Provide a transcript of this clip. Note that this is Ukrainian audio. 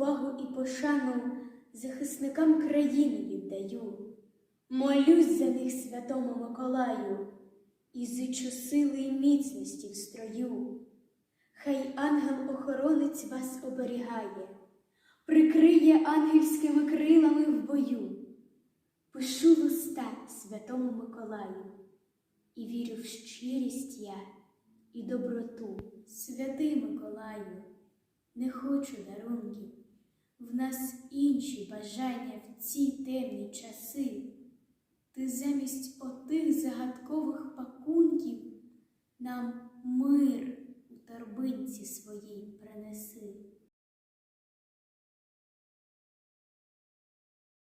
повагу і пошану захисникам країни віддаю. Молюсь за них святому Миколаю і зичу сили і міцності в строю. Хай ангел-охоронець вас оберігає, прикриє ангельськими крилами в бою. Пишу листа святому Миколаю, і вірю в щирість я і доброту. Святий Миколаю, не хочу дарунків, нас інші бажання в ці темні часи, ти замість отих загадкових пакунків нам мир у торбинці своїй принеси.